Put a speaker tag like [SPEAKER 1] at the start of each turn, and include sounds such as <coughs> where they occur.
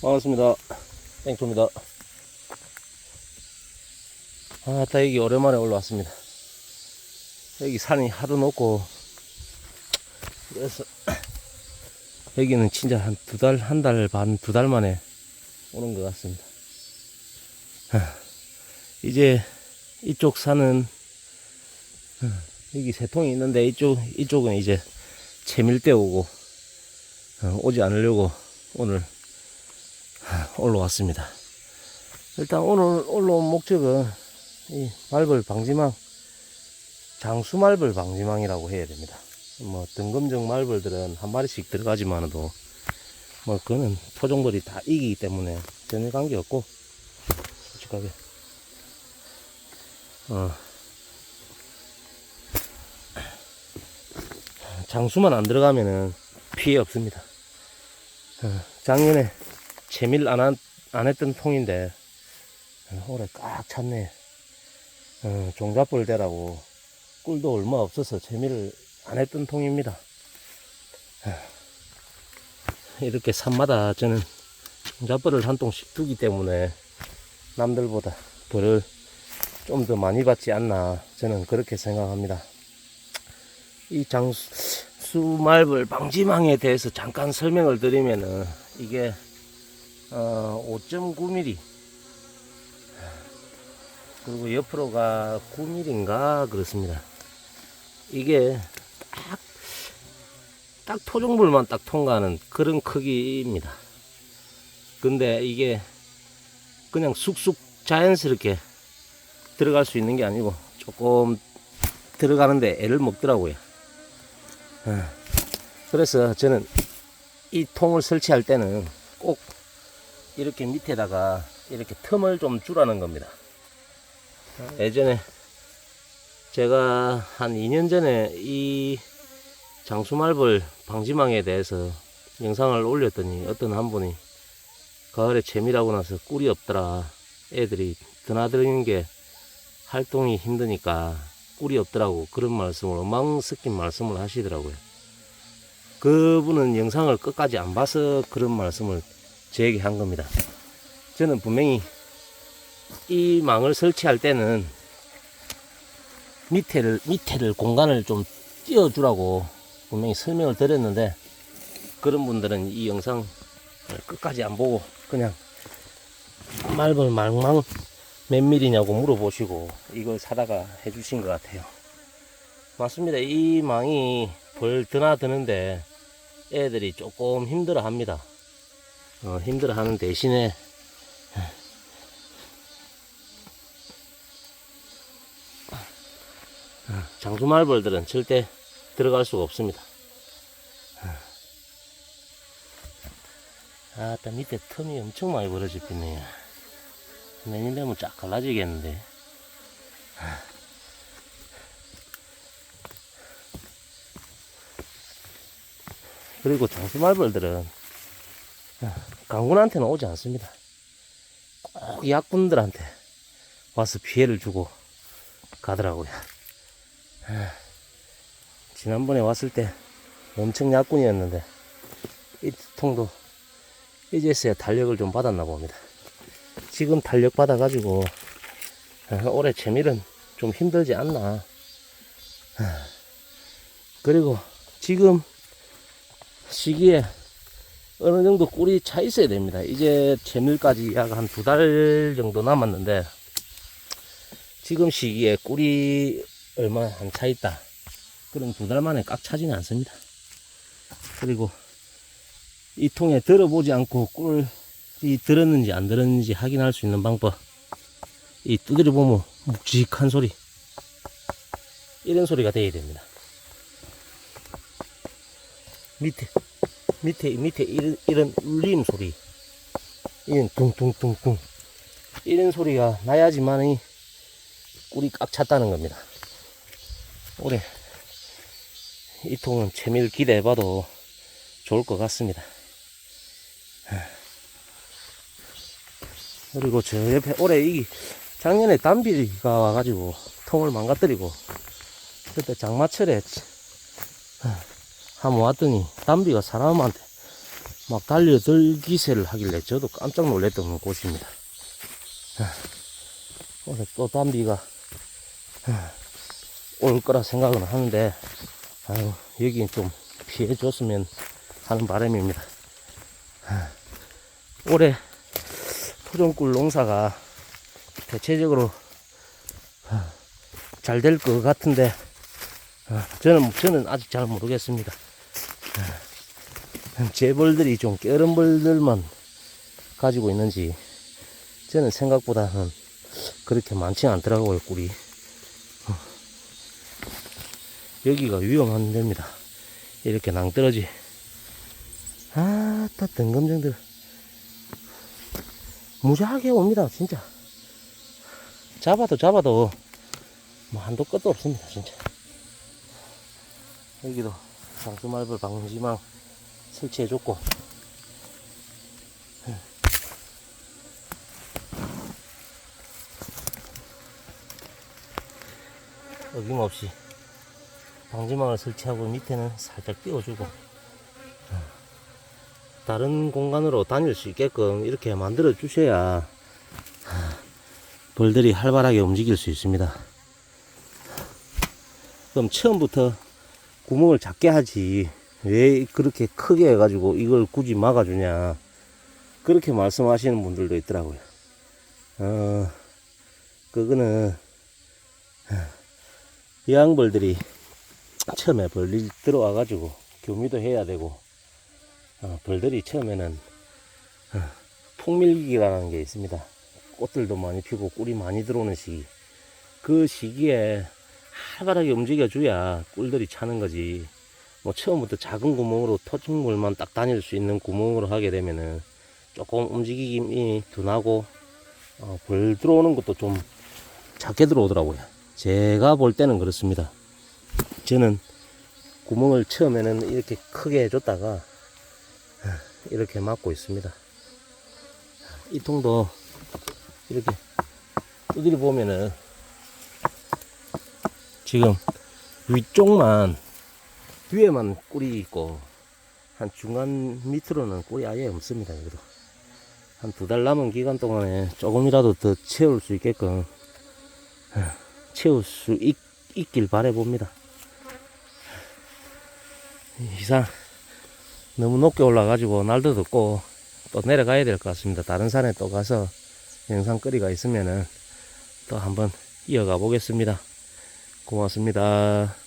[SPEAKER 1] 반갑습니다. 땡초입니다. 아, 다 여기 오랜만에 올라왔습니다. 여기 산이 하도 높고, 그래서, <coughs> 여기는 진짜 한 두 달, 한 달 반, 두 달 만에 오는 것 같습니다. 아, 이제 이쪽 산은, 아, 여기 세 통이 있는데, 이쪽, 이쪽은 이제 채밀 때 오고, 어, 오지 않으려고 오늘 올라왔습니다. 일단 오늘 올라온 목적은 이 말벌 방지망, 장수 말벌 방지망이라고 해야 됩니다. 뭐 등검정 말벌들은 한 마리씩 들어가지만도 뭐 그거는 토종벌이 다 이기기 때문에 전혀 관계없고 솔직하게 어 장수만 안 들어가면은 피해 없습니다. 어, 작년에 재밀 안, 한- 안 했던 통인데 어, 올해 꽉 찼네. 어, 종잡벌 대라고 꿀도 얼마 없어서 재밀을 안 했던 통입니다. 어, 이렇게 산마다 저는 종잡벌을 한 통씩 두기 때문에 남들보다 벌을 좀 더 많이 받지 않나 저는 그렇게 생각합니다. 이 장수 수말벌 방지망에 대해서 잠깐 설명을 드리면은 이게 어, 5.9mm 그리고 옆으로가 9mm인가 그렇습니다. 이게 딱, 딱 토종불만 딱 통과하는 그런 크기입니다. 근데 이게 그냥 쑥쑥 자연스럽게 들어갈 수 있는 게 아니고 조금 들어가는데 애를 먹더라고요. 어. 그래서 저는 이 통을 설치할 때는 꼭 이렇게 밑에다가 이렇게 틈을 좀 주라는 겁니다. 예전에 제가 한 2년 전에 이 장수말벌 방지망에 대해서 영상을 올렸더니 어떤 한 분이 가을에 재미라고 나서 꿀이 없더라. 애들이 드나드는 게 활동이 힘드니까 꿀이 없더라고. 그런 말씀을 엉망 섞인 말씀을 하시더라고요. 그분은 영상을 끝까지 안 봐서 그런 말씀을 저에게 한 겁니다. 저는 분명히 이 망을 설치할 때는 밑에를, 밑에를 공간을 좀 띄워주라고 분명히 설명을 드렸는데 그런 분들은 이 영상을 끝까지 안 보고 그냥 말벌 망망 몇 밀이냐고 물어보시고 이걸 사다가 해주신 것 같아요. 맞습니다. 이 망이 벌 드나드는데 애들이 조금 힘들어 합니다. 어, 힘들어 하는 대신에 어, 장수말벌들은 절대 들어갈 수가 없습니다. 아, 딱 밑에 틈이 엄청 많이 벌어져 있네요. 내년 되면 쫙 갈라지겠는데. 그리고 장수말벌들은 강군한테는 오지 않습니다. 꼭 약군들한테 와서 피해를 주고 가더라고요. 아, 지난번에 왔을 때 엄청 약군이었는데 이 통도 이제서야 탄력을 좀 받았나 봅니다. 지금 탄력 받아가지고 아, 올해 재밀은 좀 힘들지 않나. 아, 그리고 지금 시기에 어느 정도 꿀이 차 있어야 됩니다. 이제 재밀까지 약 한 두 달 정도 남았는데 지금 시기에 꿀이 얼마 안 차 있다. 그럼 두 달 만에 꽉 차지는 않습니다. 그리고 이 통에 들어보지 않고 꿀이 들었는지 안 들었는지 확인할 수 있는 방법. 이 두드려 보면 묵직한 소리. 이런 소리가 돼야 됩니다. 밑에 밑에 밑에 이런, 이런 울림 소리. 이런 둥둥둥둥. 이런 소리가 나야지만이 꿀이 꽉 찼다는 겁니다. 올해 이 통은 채밀 기대해봐도 좋을 것 같습니다. 그리고 저 옆에 올해 이 작년에 담비가 와가지고 통을 망가뜨리고 그때 장마철에 한번 왔더니 담비가 사람한테 막 달려들 기세를 하길래 저도 깜짝 놀랐던 곳입니다. 아, 오늘 또 담비가 아, 올 거라 생각은 하는데 아유, 여기 좀 피해 줬으면 하는 바람입니다. 아, 올해 토종꿀 농사가 대체적으로 잘 될 것 같은데 아, 저는 저는 아직 잘 모르겠습니다. 아, 재벌들이 좀 깨른 벌들만 가지고 있는지 저는 생각보다는 그렇게 많지 않더라고요 꿀이. 어. 여기가 위험한 데입니다. 이렇게 낭떠러지. 아따 등검정들 무지하게 옵니다 진짜. 잡아도 잡아도 뭐 한도 끝도 없습니다 진짜. 여기도 상수말벌 방지망 설치해줬고 어김없이 방지망을 설치하고 밑에는 살짝 띄워주고 어, 다른 공간으로 다닐 수 있게끔 이렇게 만들어 주셔야 벌들이 활발하게 움직일 수 있습니다. 그럼 처음부터 구멍을 작게 하지 왜 그렇게 크게 해가지고 이걸 굳이 막아주냐 그렇게 말씀하시는 분들도 있더라고요. 어, 그거는 여왕벌들이 처음에 벌리 들어와 가지고 교미도 해야 되고 어, 벌들이 처음에는 어, 풍밀기라는 게 있습니다. 꽃들도 많이 피고 꿀이 많이 들어오는 시기. 그 시기에 활발하게 움직여줘야 꿀들이 차는 거지. 뭐 처음부터 작은 구멍으로 토종물만 딱 다닐 수 있는 구멍으로 하게 되면은 조금 움직임이 둔하고 어, 벌 들어오는 것도 좀 작게 들어오더라고요. 제가 볼 때는 그렇습니다. 저는 구멍을 처음에는 이렇게 크게 해줬다가 어, 이렇게 막고 있습니다. 이 통도 이렇게 두드려 보면은 지금 위쪽만 위에만 꿀이 있고 한 중간 밑으로는 꿀이 아예 없습니다. 여기도 한 두 달 남은 기간 동안에 조금이라도 더 채울 수 있게끔 어, 채울 수 있, 있길 바래 봅니다. 이상 너무 높게 올라가지고 날도 덥고 또 내려가야 될 것 같습니다. 다른 산에 또 가서 영상 거리가 있으면은 또 한번 이어가 보겠습니다. 고맙습니다.